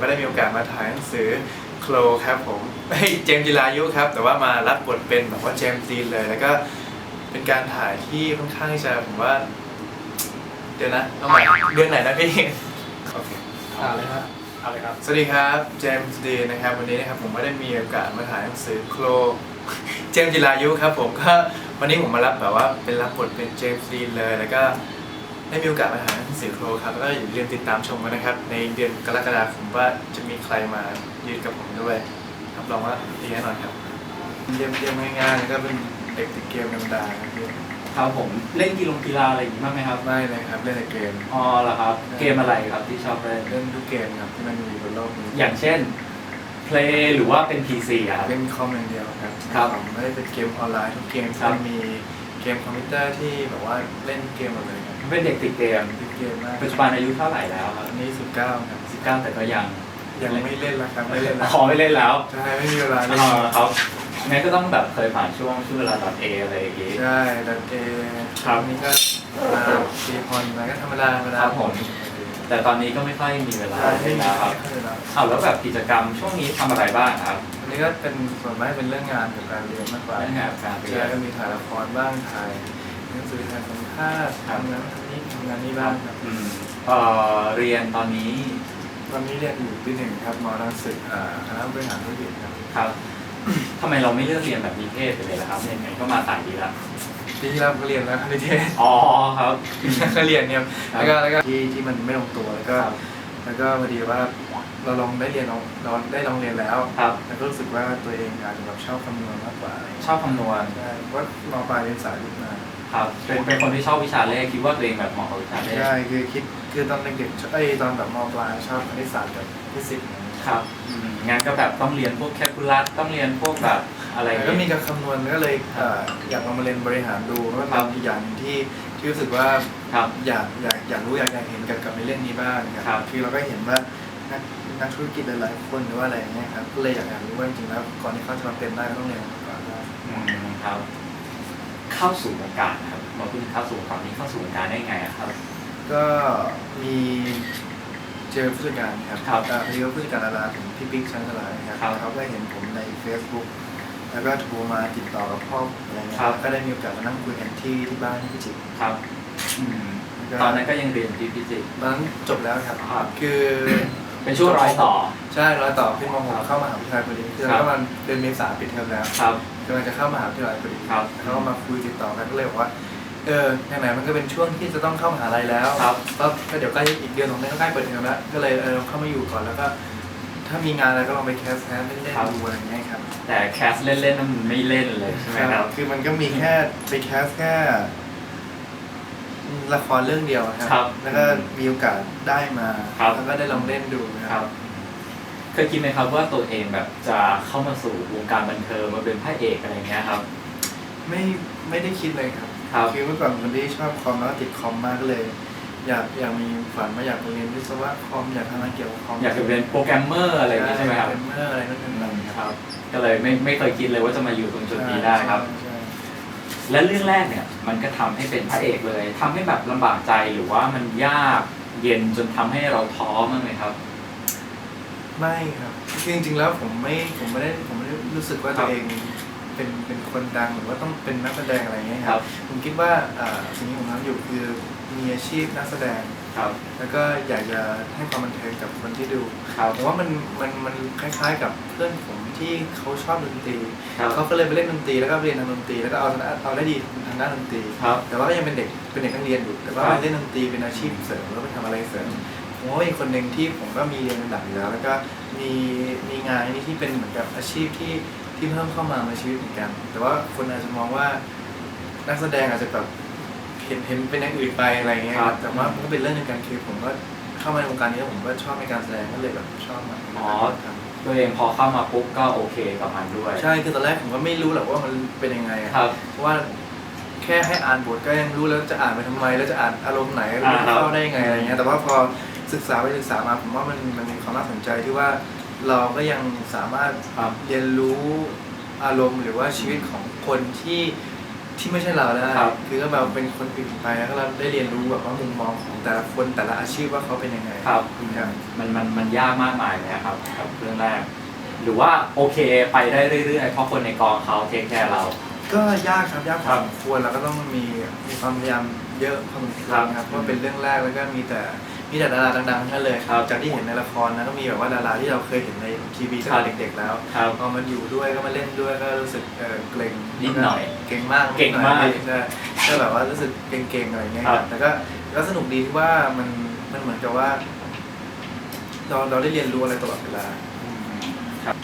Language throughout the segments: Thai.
ก็ได้มีโอกาสมาถ่ายหนังสือโคลครับผมเฮ้ยเจมส์จิรายุครับ แต่ว่ามารับบทเป็นแบบว่าเจมส์ดีนเลย แล้วก็เป็นการถ่ายที่ค่อนข้างที่จะผมว่า เดี๋ยวนะเอาใหม่เดือนไหนนะพี่โอเคอ่าเลยครับเอาเลยครับ สวัสดีครับ เจมส์ดีนนะครับ วันนี้นะครับผมก็ได้มีโอกาสมาถ่ายหนังสือโคลเจมส์จิรายุครับ ผมก็วันนี้ผมมารับแบบว่าเป็นรับบทเป็นเจมส์ดีนเลย แล้วก็ ได้มีโอกาสมาถ่ายหนังสือโคลครับแล้วก็อย่าลืมติดตามชมกันนะครับ ในเดือนกรกฎาคมว่าจะมีใครมายืนกับผมด้วยรับรองว่าดีแน่นอนครับเยี่ยมเยี่ยมง่ายๆแล้วก็เป็นเด็กติดเกมธรรมดาครับพี่ครับผมเล่นกีฬากีฬาอะไรอย่างนี้บ้างไหมครับไม่เลยครับเล่นแต่เกมอ๋อเหรอครับ เกมอะไรครับที่ชอบเล่นเล่นทุกเกมครับที่มันมีบนโลกนี้อย่างเช่น Play หรือว่าเป็น PC อะครับเล่นคอมอย่างเดียวครับครับผมไม่ได้เป็นเกมออนไลน์ทุกเกมครับที่มี เกมคอมพิวเตอร์ที่แบบว่าเล่นเกมหมดเลยครับเป็นเด็กติดเกมทุกเกมมากปัจจุบันอายุเท่าไหร่แล้วครับอันนี้สิบเก้าครับ19แต่ก็ยังยังไม่เล่นแล้วครับไม่เล่นแล้วขอไม่เล่นแล้วใช่ไม่มีเวลาเล่นอ๋อครับงั้นก็ต้องแบบเคยผ่านช่วงช่วงเวลาตอน A อะไรอย่างงี้ใช่แต่เกมครับนี่ก็มาตีพรมาก็ธรรมดาธรรมดาครับผม แต่ตอนนี้ก็ไม่ค่อยมีเวลาใช่ไม่เล่นมีแล้วครับไม่มีเวลาเอาแล้วแบบกิจกรรมช่วงนี้ทำอะไรบ้างครับ อันนี้ก็เป็นส่วนมากเป็นเรื่องงานกับการเรียนมากกว่าเรื่องงานกับการเรียน ใช่ก็มีถ่ายละครบ้างถ่ายหนังสือถ่ายสัมภาษณ์ครับทำงานทำนี้ทำงานนี้บ้างครับ อืมเอ่อเรียนตอนนี้ตอนนี้เรียนอยู่ปีหนึ่งครับมรังสิตอ่าคณะบริหารธุรกิจครับ ครับ ทำไมเราไม่เลือกเรียนแบบนิเทศไปเลยล่ะครับยังไงก็มาสายดีแล้ว ปีที่แล้วก็เรียนแล้วนิเทศอ๋อครับก็เรียนเนี่ยครับแล้วก็แล้วก็ที่ที่มันไม่ลงตัวแล้วก็ ครับแล้วก็พอดีว่าเราลองได้เรียนเราเราได้ลองเรียนแล้วครับ แล้วก็รู้สึกว่าตัวเองอาจจะแบบชอบคำนวณมากกว่าอะไรอย่างชเงี้ยอบคำนวณ ใช่เพราะมปลายเรียนสายวิทย์มา ครับเป็นเป็นคนที่ชอบวิชาเลขคิดว่าตัวเองแบบเหมาะกับวิชาเลขใช่คือคิดคือตอนเด็กๆไอ้ยตอนแบบมปลายชอบคณิตศาสตร์กับฟิสิกส์ครับอืมงานก็แบบต้องเรียนพวกแคลคูลัสต้องเรียนพวกแบบ อะไรแต่ก็มีการคำนวณก็เลยเอ่ออยากลองมาเรียนบริหารดูเพราะว่าเป็นอีกอย่างหนึ่งที่ที่รู้สึกว่าครับ อยากอยากอยากรู้อยากอยากเห็นกับกับในเรื่องนี้บ้างครับคือเราก็เห็นว่านักนักธุรกิจหลายๆคนหรือว่าอะไรอย่างเงี้ยครับก็เลยอยากอยากรู้ว่าจริงๆแล้วก่อนที่เขาจะมาเป็นได้ก็ต้องเรียนมาก่อนว่า อืมครับ เข้าสู่วงการนะครับมาพูดถึงเข้าสู่วงการนี้เข้าสู่วงการได้ไงอะครับ ก็มีเจอผู้จัดการครับครับอ่าพอดีว่าผู้จัดการดาราผมพี่ปิ๊กชันสลายครับครับ เขาก็เห็นผมใน Facebook แล้วก็โทรมาติดต่อกับพ่ออะไรเงี้ยครับ ก็ได้มีโอกาสมานั่งคุยกันที่ที่บ้านที่พิจิตรครับอืมตอนนั้นก็ยังเรียนที่พิจิตร ตอนนั้นจบแล้วครับ ครับ คือเป็นช่วงรอยต่อ ใช่ร้อยต่อขึ้นมหกเข้ามหาวิทยาลัยพอดีคือครับเราก็มันเดือนเมษาปิดเทอมแล้วครับ กำลังจะเข้ามหาวิทยาลัยพอดีครับเขาก็มาคุยติดต่อกันก็เลยบอกว่าเออไหนๆมันก็เป็นช่วงที่จะต้องเข้ามหาลัยแล้ว ครับ ก็ก็เดี๋ยวใกล้อีกเดือนของนี้ก็ใกล้เปิดเทอมแล้ว ก็เลยเออเข้ามาอยู่ก่อนแล้วก็ ถ้ามีงานอะไรก็ลองไปแคสแคสเล่นครับ ๆดูอะไรอย่างเงี้ยครับแต่แคสเล่นๆนั้นมันไม่เล่นเลยใช่ไหมครับ คือมันก็มีแค่ไปแคสแค่ละครเรื่องเดียวคครัรับแล้วก็มีโอกาสได้มาครับ แล้วก็ได้ลองเล่นดูนะคครัรับ บเคยคิดไหมครับว่าตัวเองแบบจะเข้ามาสู่วงการบันเทิงมาเป็นพระเอกอะไรเงี้ยครับ ไม่ไม่ได้คิดเลยครับครับคือเมื่อก่อนเป็นคนที่ชอบคอมแล้วก็ติดคอมมากก็เลย อยากอยากมีฝันว่าอยากเรียนวิศวะคอมอยากทำงานเกี่ยวกับคอมอยากจะเป็นโปรแกรมเมอร์อะไรอย่างงี้ใช่ไหมครับเป็นเมื่ออะไรนั่นนั่นนั่นครับ ก็เลยไม่ไม่เคยคิดเลยว่าจะมาอยู่ตรงจุดนี้ได้ครับใช่และเรื่องแรกเนี่ย มันก็ทำให้เป็นพระเอกเลยทำให้แบบลำบากใจหรือว่ามันยากเย็นจนทำให้เราท้อมั้างไหมครับ ไม่ครับคือจริงๆแล้วผมไม่ผมไม่ได้ผมไม่ได้รู้สึกว่าครัตับวเองเป็นเป็นคนดังหรือว่าต้องเป็นนักแสดงอะไรอย่างเงี้ยคครัรับบผมคิดว่าอ่าสิ่งที่ผมทำอยู่คือ มีอาชีพนักแสดง ครับ แล้วก็อยากจะให้ความบันเทิงกับคนที่ดูครับผมว่ามันมันมันคล้าย ๆ กับเพื่อนผมที่เขาชอบดนตรีครับเขาก็เลยไปเล่นดนตรีแล้วก็เรียนทางดนตรีแล้วก็เอาเอาได้ดีทางด้านดนตรีครับแต่ว่าก็ยังเป็นเด็กเป็นเด็กนักเรียนอยู่แต่ว่าครับไปเล่นดนตรีเป็นอาชีพเสริมแล้วไปทำอะไรเสริมผมว่าอีกคนหนึ่งที่ผมก็มีเรียนระดับอยู่แล้วแล้วก็มีมีงานนี่ที่เป็นเหมือนกับอาชีพที่ที่เพิ่มเข้ามาในชีวิตเหมือนกัน แต่ว่าคนอาจจะมองว่า นักแสดงอาจจะแบบ เห็นเห็นเป็นอย่างอื่นไปอะไรอย่างเงี้ยครับแต่ว่ามันก็เป็นเรื่องหนึงกันคือผมก็เข้ามาในวงการนี้แล้วผมก็ชอบในการแสดงก็เลยแบบชอบมากอ๋อตัวเองพอเข้ามาปุ๊บก็โอเคกับมันด้วยใช่คือตอนแรกผมก็ไม่รู้หรอกว่ามันเป็นยังไงอะครับ เพราะว่าแค่ให้อ่านบทก็ยังรู้แล้วจะอ่านไปทำไมแล้วจะอ่านอารมณ์ไหนแล้วอ่าจะครับ เข้าได้ยังไงอะไรเงี้ยแต่ว่าพอศึกษาไปศึกษามาผมว่ามันมันมีความน่าสนใจที่ว่าเราก็ยังสามารถ ครับ เรียนรู้อารมณ์หรือว่าชีวิตของคนที่ ที่ไม่ใช่เราได้ครับ คือก็แบบเป็นคนอื่นไปแล้วก็เราได้เรียนรู้แบบว่ามุมมองของแต่ละคนแต่ละอาชีพว่าเขาเป็นยังไงครับ ครับมันมันมันยากมากมายเลยนะครับกับเรื่องแรก หรือว่าโอเคไปได้เรื่อยๆเพราะคนในกองเขาเทคแคร์เรา ก็ยากครับยากพครัอบสมควรแล้วก็ต้องมีมีความพยายามเยอะพอสมควรครับเพราะเป็นเรื่องแรกแล้วก็มีแต่ มีแต่ดาราดังๆทั้งนั้นเลยครับ จากที่เห็นในละครนะก็มีแบบว่าดาราที่เราเคยเห็นในทีวีตั้งครัแต่บเด็กๆแล้วครับพอมาอยู่ด้วยก็มาเล่นด้วยก็รู้สึกเออเกรงนิดหน่อยเก่งมากเก่งมากนิดหน่อยก็แบบว่ารู้สึกเก่งๆอะไรอย่างเงี้ยครับแต่ก็ก็สนุกดีที่ว่ามันมันเหมือนกับว่า เราเราได้เรียนรู้อะไรตลอดเวลาครับ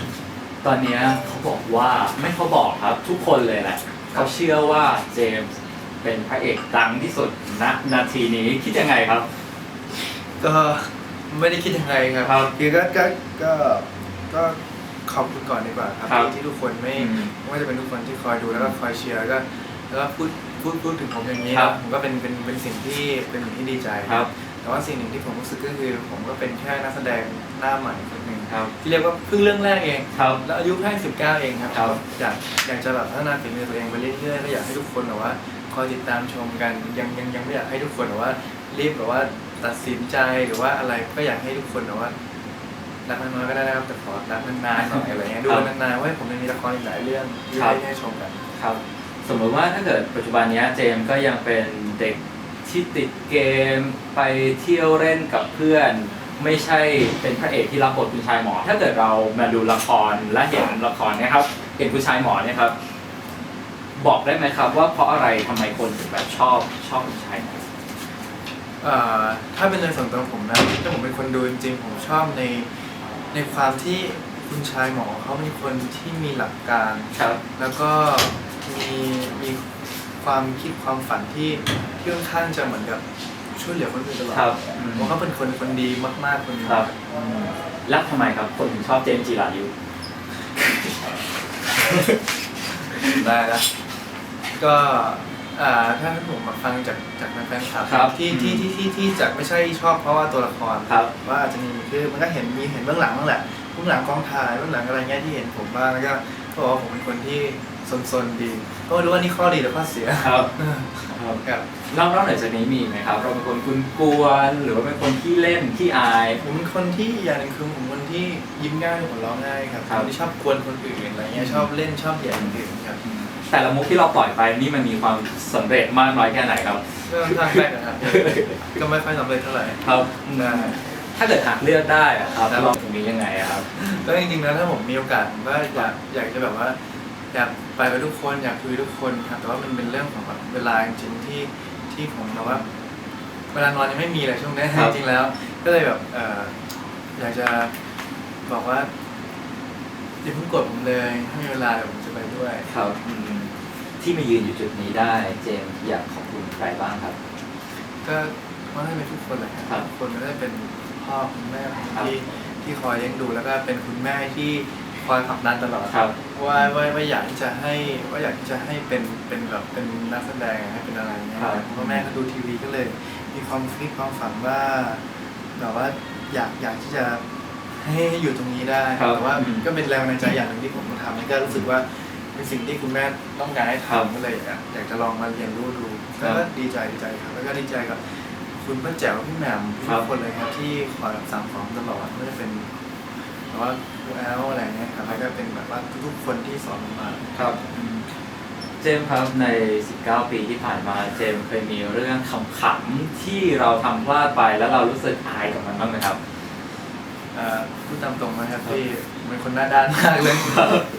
ตอนเนี้ยเขาบอกว่าไม่เขาบอกครับทุกคนเลยแหละเขาเชื่อว่าเจมส์เป็นพระเอกดังที่สุดณนาทีนี้คิดยังไงครับ ก็ไม่ได้คิดยังไงครับครับคือก็ก็ก็ก็ขอบคุณก่อนดีกว่าครับครับที่ที่ทุกคนไม่อืมไม่ว่าจะเป็นทุกคนที่คอยดูแล้วก็คอยเชียร์แล้วก็แล้วก็พูดพูดพูดถึงผมอย่างนี้ครับผมก็เป็นเป็นเป็นสิ่งที่เป็นสิ่งที่ดีใจครับ แต่ว่าสิ่งหนึ่งที่ผมรู้สึกก็คือ ผมก็เป็นแค่นักแสดงหน้าใหม่คนหนึ่งครับ ที่เรียกว่าเพิ่งเรื่องแรกเอง ครับ แล้วอายุแค่สิบเก้าเองครับครับอยากอยากจะแบบพัฒนาฝีมือตัวเองไปเรื่อยๆก็อยากให้ทุกคนแบบว่าคอยติดตามชมกันยังยังยังไม่อยากให้ทุกคนแบบว่ารีบแบบว่า ตัดสินใจหรือว่าอะไรก็อยากให้ทุกคนแบบว่ารักน้อยๆก็ได้นะครับแต่ขอรักนานๆหน่อยอะไรเงี้ยดูครับนานๆว่าผมยังมีละครอีกหลายเรื่องที่ครับ ได้ให้ชมกัน ครับ สมมติว่าถ้าเกิดปัจจุบันเนี้ยเจมส์ก็ยังเป็นเด็กที่ติดเกมไปเที่ยวเล่นกับเพื่อน ไม่ใช่เป็นพระเอกที่รับบทคุณชายหมอ ถ้าเกิดเรามาดูละครและเห็นละครเนะครับเห็นคุณชายหมอเนี่ยครับ บอกได้ไหมครับว่าเพราะอะไรทำไมคนถึงแบบชอบชอบคุณชายหมอ ถ้าเป็นในส่วนตัวผมนะถ้าผมเป็นคนดูจริงๆผมชอบในในความที่คุณชายหมอเขาเป็นคนที่มีหลักการครับ แล้วก็มีมีความคิดความฝันที่ที่ค่อนข้างจะเหมือนกับช่วยเหลือคนอื่นตลอดครับอืมผมเขาเป็นคนคนดีมากๆคนหนึงครับ อืมแล้วทำไมครับ คนถึงชอบเจมส์จีรายุ ได้นะก็ อ่าถ้าผมมาฟังจากจากแฟนคลับครับที่ที่ที่ที่ที่จะไม่ใช่ชอบเพราะว่าตัวละครครับว่าอาจจะมีคือมันก็เห็นมีเห็นเบื้องหลังบ้างแหละเบื้องหลังกองถ่ายเบื้องหลังอะไรเงี้ยที่เห็นผมบ้างแล้วก็ก็บอกว่าผมเป็นคนที่ซนๆดีก็ไม่รู้ว่านี่ข้อดีหรือข้อเสียครับครับเล่าเล่าหน่อยจากนี้มีไหมครับ เราเป็นคนกุนกวนๆหรือว่าเป็นคนที่เล่นที่อาย ผมเป็นคนที่อย่างหนึ่งคือผมเป็นคนที่ยิ้มง่ายหัวเราะง่ายครับครับคนที่ชอบกวนคนอื่นอะไรเงี้ยชอบเล่นชอบแย่คนอื่นครับ แต่ละมุกที่เราปล่อยไปนี่มันมีความสำเร็จมากน้อยแค่ไหนครับก็ทางแรกนะครับก็ไม่ค่อยสำเร็จเท่าไหร่ครับถ้าเกิดหากเลือกได้อะครับเราตรงนี้ยังไงอะครับ แล้วจริงๆแล้วถ้าผมมีโอกาสผมก็อยากอยากจะแบบว่า อยากไปกับทุกคนอยากคุยกับทุกคนครับแต่ว่ามันเป็นเรื่องของแบบเวลาจริงๆที่ที่ผมแบบว่า เวลานอนยังไม่มีเลยช่วงนี้ครับ จริงๆแล้ว ก็เลยแบบเอออยากจะบอกว่าอย่าเพิ่งกดผมเลยถ้ามีเวลาเดี๋ยวผมจะไปด้วย ครับอืม ที่มายืนอยู่จุดนี้ได้ เจมส์อยากขอบคุณใครบ้างครับ ก็ว่าให้เป็นทุกคนเลยครับทุกคนไม่ได้เป็นพ่อคุณแม่ผมครับที่ที่คอยเลี้ยงดูแล้วก็เป็นคุณแม่ที่คอยผลักดันตลอดครับว่าว่าว่าอยากที่จะให้ว่าอยากที่จะให้เป็นเป็นแบบเป็นนักแสดงให้เป็นอะไรเงี้ยครับเพราะแม่เขาดูทีวีก็เลย มีความคิดความฝันว่าแบบว่าอยากอยากที่จะให้ให้อยู่ตรงนี้ได้ครับแต่ว่าอืมก็เป็นแรงบันดาลใจอย่างหนึ่งที่ผมทำแล้วก็รู้สึกว่า เป็นสิ่งที่คุณแม่ต้องการให้ครับทำก็เลยอยากอยากจะลองมาเรียนรู้ดูครัก็บดีใจดีใจครับแล้วก็ดีใจกับคุณป้าแจ๋วพี่แหม่มครัทุบกคนเลยครับที่คอยแบบสั่งสอนตลอดไม่ว่าจะเป็นแบบว่าครูแอลอะไรเงี้ยครับแล้วก็เป็นแบบว่าทุกๆคนที่สอนผมมาครับ เจมส์ครับใน 19 ปีที่ผ่านมาเจมส์เคยมีเรื่องขำๆที่เราทำพลาดไปแล้วเรารู้สึกอายกับมันบ้างไหมครับเอ่อพูดตามตรงนะครับที่ เป็นคนหน้าด้านมากเลย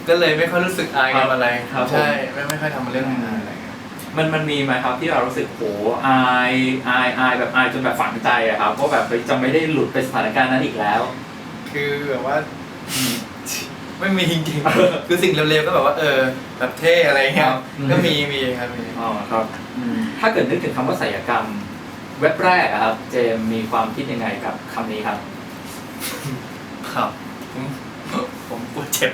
ก็เลยไม่ค่อยรู้สึกอายกับอะไรครับผมใช่ไม่ไม่ค่อยทำเรื่องอายอะไรเงี้ยมันมันมีไหมครับที่เรารู้สึกโหอายอายอายแบบอายจนแบบฝังใจอะครับว่าแบบเฮ้ยจะไม่ได้หลุดไปสถานการณ์นั้นอีกแล้ว คือแบบว่า ไม่มีจริงๆคือสิ่งเร็วๆก็แบบว่า เออ แบบเท่อะไรเงี้ยครับอืมก็มีมีครับมีอ๋อครับถ้าเกิดนึกถึงคำว่าศิลปกรรม เว็บแรกอะครับ เจมส์มีความคิดยังไงกับคำนี้ครับ ครับผมผมก ลัวเจ็บ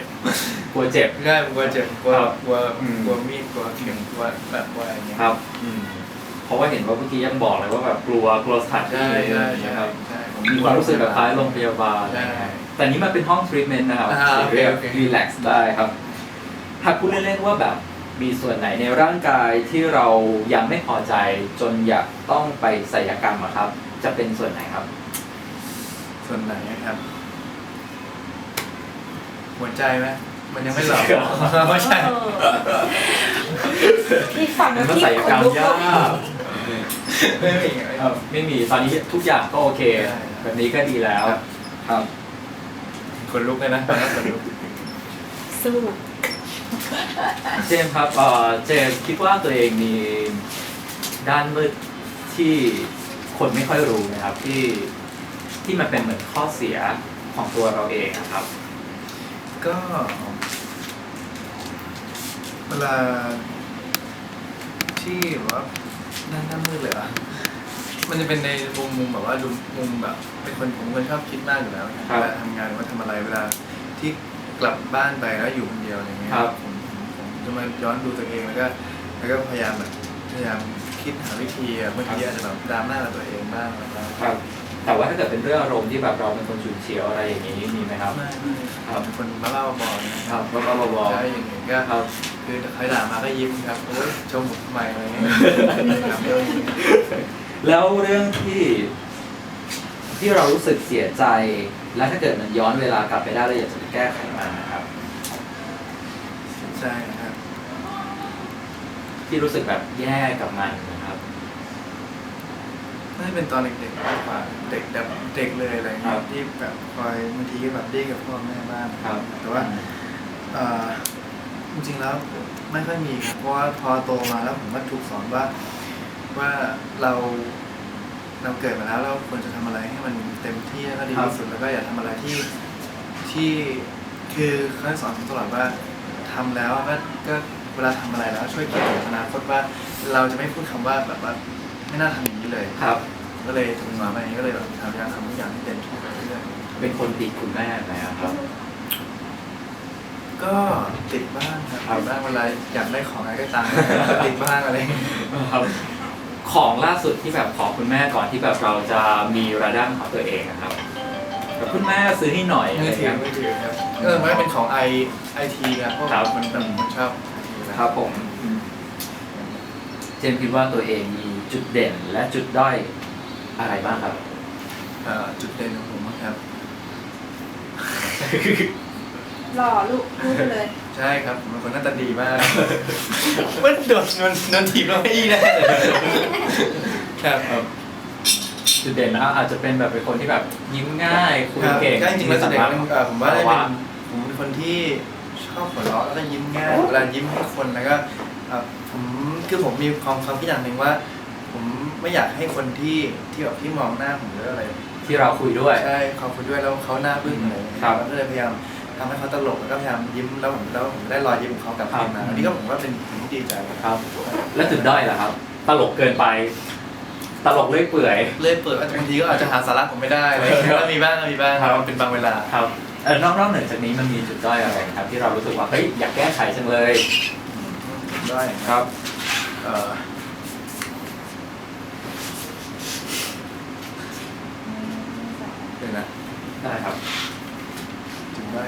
กลัวเจ็บง่ายผมกลัวเจ็บกลัวครับกลัวอืม กลัวมีดกลัวเข็มกลัวแบบกลัวอะไรเงี้ยครับเพราะว่าเห็นว่าเมื่อกี้ยังบอกเลยว่าแบบกลัวกลัวสถานที่ใช่อะไรใช่อย่างเงี้ยใช่ครับใช่ผมีความรู้สึกแบบคล้ายโรงพยาบาล ใช่ แต่นี้มันเป็นห้องทรีทเมนต์นะครับอ่าโอเคเรียกโอเค รีแลกซ์ได้ครับถ้าพูดเล่นๆว่าแบบมีส่วนไหนในร่างกายที่เรายังไม่พอใจจนอยากต้องไปศัลยกรรมอะครับ จะเป็นส่วนไหนครับ ส่วนไหนนะครับ หัวใจไหมมันยังไม่หล่อไม่ใช่พี่ฟังแล้วมันพี่ศัลยขกรนรมลุกยากไม่มีครับไม่มีตอนนี้ทุกอย่างก็โอเคใช่แบบนี้ก็ดีแล้วครับครับคนลุกเลยนะคนลุกสู้เจมส์ครับเอ่อเจมส์คิดว่าตัวเองมีด้านมืดที่คนไม่ค่อยรู้นะครับที่ที่มันเป็นเหมือนข้อเสียของตัวเราเองนะครับ ก็ เวลา ที่แบบว่าหน้าหน้ามืดเลยอะมันจะเป็นในมุมมุมแบบว่าดูมุมแบบเป็นคนผมเป็นคนชอบคิดมากอยู่แล้วครับ เวลาทำงานหรือว่าทำอะไรเวลาที่กลับบ้านไปแล้วอยู่คนเดียวอะไรเงี้ยครับ ผมผมผมจะมาย้อนดูตัวเองแล้วก็แล้วก็พยายามแบบพยายามคิดหาวิธีอะบางทีอาจจะแบบดราม่ากับตัวเองบ้างแบบว่าครับ แต่ว่าถ้าเกิดเป็นเรื่องอารมณ์ที่แบบเราเป็นคนฉุนเฉียวอะไรอย่างนี้มีไหมครับไม่ไม่ครับเป็นคนบ้าๆบอๆนะครับก็ก็บอใช่อย่างเงี้ยก็ครับคือใครด่ามาก็ยิ้มครับโอ้ยชมผมทำไมอะไรเงี้ยครับแล้วเรื่องที่ที่เรารู้สึกเสียใจ และถ้าเกิดมันย้อนเวลากลับไปได้เราอยากจะไปแก้ไขมันนะครับใช่ครับ ที่รู้สึกแบบแย่กับมัน นะครับน่าจะเป็นตอนเด็กๆมากกว่าเด็กแบบเด็กเลยอะไรครัเงี้ยบที่แบบคอยบางทีก็แบบดิ้นกับพ่อแม่บ้างครับ แต่ว่าเอ่อจริงๆแล้วไม่ค่อยมีครับเพราะว่าพอโตมาแล้วผมก็ถูกสอนว่าว่าเราเราเกิดมาแล้วเราควรจะทำอะไรให้มันเต็มที่แล้วก็ดีที่สุดแล้วก็อย่าทำอะไรที่ที่คือเขาสอนผมตลอดว่าทำแล้วก็ก็เวลาทำอะไรแล้ว ช่วยคิดถึงอนาคตว่า เราจะไม่พูดคำว่าแบบว่าไม่น่าทำอย่างนี้ เลยครับก็เลยถึงมาแบบนี้ก็เลยแบบพยายามทำทุกอย่างให้เต็มที่ไปเรื่อยเป็นคนติดคุณแม่ไหมครับ ๆก็ติดบ้างครับครับ ติดบ้างเวลาอยากได้ของอะไรก็ตามติดบ้างอะไรอย่างเงี้ยครับของล่าสุดที่แบบขอคุณแม่ก่อนที่แบบเราจะมีรายได้ของตัวเองนะครับแบบคุณแม่ซื้อให้หน่อยอะไรมือถือเงี้ย มือถือครับเออมันก็เป็นของไอไอทีนะเพราะครับ มันแบบมันชอบไอทีนะครับผม อืม เจมส์คิดว่าตัวเองมี จุดเด่นและจุดด้อยอะไรบ้างครับ เอ่อจุดเด่นของผมนะครับ หล่อลูกพูดไปเลย ใช่ครับผมเป็นคนหน้าตาดีมาก มันโดนโดนโดนถีบแล้วไม่อีแน่เลยครับครับจุดเด่นนะครับอาจจะเป็นแบบเป็นคนที่แบบยิ้มง่ายคุยเก่งก็จริงๆแล้วจุดเด่นมีมันเอ่อผมว่าได้ภเป็นผมเป็นคนที่ชอบหัวเราะแล้วก็ยิ้มง่ายเวลายิ้มให้คนแล้วก็เอ่อผมคือผมมีความความคิดอย่างหนึ่งว่า ผมไม่อยากให้คนที่ที่แบบที่มองหน้าผมหรืออะไรที่เราคุยด้วย ใช่เขาคุยด้วยแล้วเขาหน้าบึ้งอะไรอย่างเงี้ยครับเราก็เลยพยายามทำให้เขาตลกแล้วก็พยายามยิ้มแล้วผมแล้วผมได้รอยยิ้มของเขากลับครับคืนมาอันนี้ก็ผมว่าเป็นสิ่งที่ดีใจครับและจุดด้อยล่ะครับ ตลกเกินไป ตลกเลื่อยเปื่อย เลยเปิดบางทีก็อาจจะหาสาระผมไม่ได้อะไรอย่างเงี้ยก็มีบ้างก็มีบ้างครับ มันเป็นบางเวลา ครับเออนอกนอกเหนือจากนี้มันมีจุดด้อยอะไรครับ ที่เรารู้สึกว่าเฮ้ยอยากแก้ไขจังเลยด้วยครับ เอ่อเดี๋ยวนะ ได้ครับถึงได้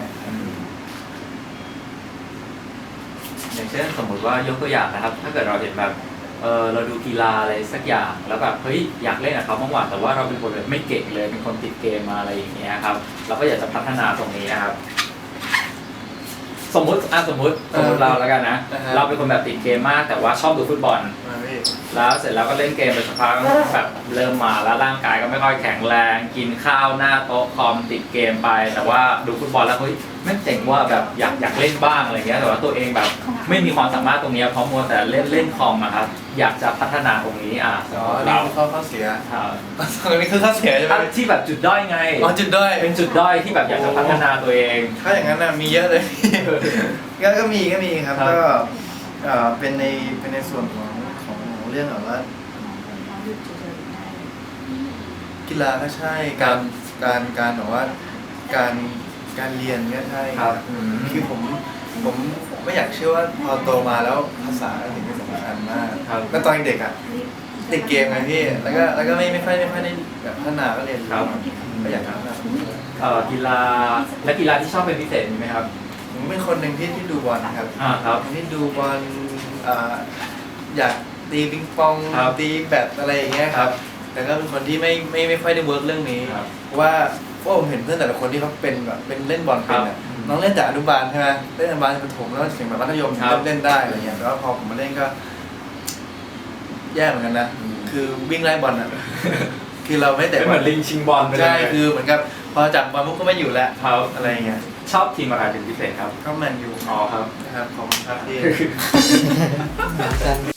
อย่างเช่นสมมุติว่ายกตัวอย่างนะครับ ถ้าเกิดเราเห็นแบบเออเราดูกีฬาอะไรสักอย่างแล้วแบบเฮ้ยอยากเล่นกับเขาบ้างว่ะแต่ว่าเราเป็นคนแบบไม่เก่งเลยเป็นคนติดเกมมาอะไรอย่างเงี้ยครับ เราก็อยากจะพัฒนาตรงนี้นะครับ สมมุติอะสมมุติสมมติเราแล้วกันนะ เราเป็นคนแบบติดเกมมากแต่ว่าชอบดูฟุตบอลมาพี่ แล้วเสร็จแล้วก็เล่นเกมไปสักพักแบบเริ่มมาแล้วร่างกายก็ไม่ค่อยแข็งแรง กินข้าวหน้าโต๊ะคอมติดเกมไป แต่ว่าดูฟุตบอลแล้วเฮ้ยแม่งเจ๋งว่าแบบอยากอยากเล่นบ้างอะไรเงี้ยแต่ว่าตัวเองแบบ ไม่มีความสามารถตรงเนี้ยเพราะมัวแต่เล่นเล่นคอมอะครับอยากจะพัฒนาตรงนี้อะอ๋ออันนี้เราคือข้อข้อเสียอ่าอันนี้คือข้อเสียใช่ไหมอะที่แบบจุดด้อยไงอ๋อจุดด้อยเป็นจุดด้อยที่แบบอยากจะพัฒนาตัวเอง ถ้าอย่างนั้นนะมีเยอะเลยก็ก็มีก็มีครับครับก็เอ่อเป็นในเป็นในส่วนของของของ เรื่องแบบว่ากีฬาก็ใช่การการการแบบว่าการการเรียนก็ใช่ครับอืมคือผมผมไม่อยากเชื่อว่าพอโตมาแล้วภาษาถึงจะสำคัญมากครับแล้วตอนเด็กอะติดเกมไงพี่ แล้วก็แล้วก็ไม่ไม่ค่อยไม่ค่อยได้แบบพัฒนาก็เรียนครับก็อยากพัฒนาเอ่อกีฬาและกีฬาที่ชอบเป็นพิเศษมีไหมครับ ผมเป็นคนหนึ่งที่ที่ดูบอลนะครับอ่าครับที่ดูบอลเอ่ออยาก ตีปิงปองครับตีแบดอะไรอย่างเงี้ยครับ แต่ก็เป็นคนที่ไม่ไม่ไม่ค่อยได้เวิร์กเรื่องนี้ครับเพราะว่าเพราะผมเห็นเพื่อนแต่ละคนที่เขาเป็นแบบเป็นเล่นบอลเป็นครัอะบน้องเล่นแต่อนุบาลใช่ไหมเล่นอนุบาลเป็นผมแล้วถึงแบบมัธยมครับ เริ่มเล่นได้อะไรเงี้ยแต่ว่าพอผมมาเล่นก็ แย่เหมือนกันนะอืมคือวิ่งไล่บอลอะ คือเราไม่แต่เป็นเหมือนลิงชิงบอลไปเลยใช่คือเหมือนกับ พอจับบอลปุ๊บก็ไม่อยู่แล้วครับอะไรเงี้ยชอบทีมอะไรเป็นพิเศษครับก็แมนยูอ๋อครับนะครับขอบคุณครับที่ เหมือนกัน